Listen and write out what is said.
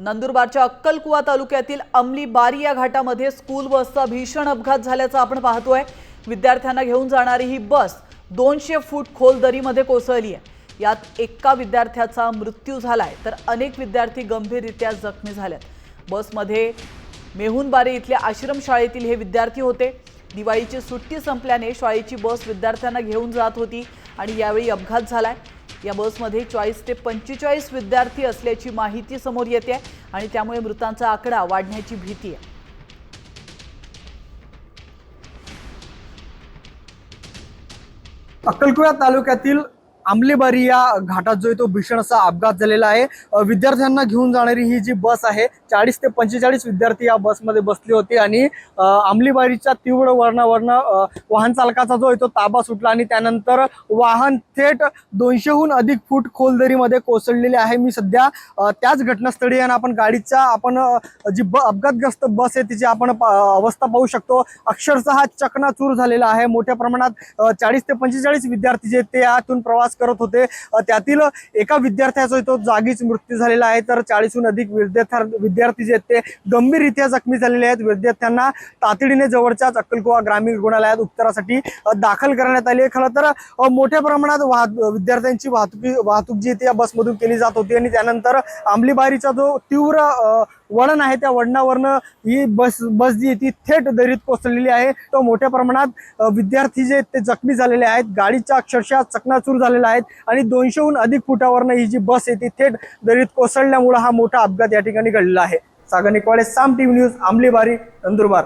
नंदुरबारच्या अक्कलकुवा तालुक्यातील अमली बारी या घाटामध्ये स्कूल बसचा भीषण अपघात झाल्याचा आपण पाहतोय. विद्यार्थ्यांना घेऊन जाणारी ही बस दोनशे फूट खोल दरीमध्ये कोसळली आहे. यात एका विद्यार्थ्याचा मृत्यू झालाय तर अनेक विद्यार्थी गंभीररित्या जखमी झाल्यात बसमध्ये मेहूनबारी इथल्या आश्रमशाळेतील हे विद्यार्थी होते. दिवाळीची सुट्टी संपल्याने शाळेची बस विद्यार्थ्यांना घेऊन जात होती आणि यावेळी अपघात झालाय. या बसमध्ये चाळीस ते पंचेचाळीस विद्यार्थी असल्याची माहिती समोर येते आणि त्यामुळे मृतांचा आकडा वाढण्याची भीती आहे. अक्कलकुवा तालुक्यातील आंबलेबारी या घाटात जो आहे तो भीषण असा अपघात झालेला आहे. विद्यार्थ्यांना घेऊन जाणारी ही जी बस आहे चाळीस ते पंचेचाळीस विद्यार्थी या बसमध्ये बसले होते आणि आंबलीबारीच्या तीव्र वर्णावरनं वाहन चालकाचा जो आहे तो ताबा सुटला आणि त्यानंतर वाहन थेट दोनशेहून अधिक फूट खोलदरीमध्ये कोसळलेले आहे. मी सध्या त्याच घटनास्थळी आणि आपण गाडीच्या आपण जी ब अपघातग्रस्त बस आहे तिची आपण अवस्था पाहू शकतो. अक्षरशः हा चकनाचूर झालेला आहे. मोठ्या प्रमाणात चाळीस ते पंचेचाळीस विद्यार्थी जे ते यातून प्रवास करत होते. त्यातील एका विद्यार्थ्याचा तो जागीच मृत्यू झालेला आहे. तर चाळीसहून अधिक विद्यार्थ्या विद्यार्थी जे आहेत ते गंभीररित्या जखमी झालेले आहेत. विद्यार्थ्यांना तातडीने जवळच्याच अक्कलकुवा ग्रामीण रुग्णालयात उपचारासाठी दाखल करण्यात आली आहे. खरं तर मोठ्या प्रमाणात वाहत विद्यार्थ्यांची वाहतुकी वाहतूक जी आहे ती या बसमधून केली जात होती. आणि त्यानंतर आंबलीबारीचा जो तीव्र वळण आहे त्या वळणावरनं ही बस बस जी आहे ती थेट दरीत कोसळलेली आहे. तो मोठ्या प्रमाणात विद्यार्थी जे ते जखमी झालेले आहेत. गाडीच्या अक्षरशः चकनाचूर झालेला आहेत आणि दोनशेहून अधिक फुटावरनं ही जी बस आहे ती थेट दरीत कोसळल्यामुळं हा मोठा अपघात या ठिकाणी घडलेला आहे. Sagar Nikwade Saam TV news Ambalibari Nandurbar.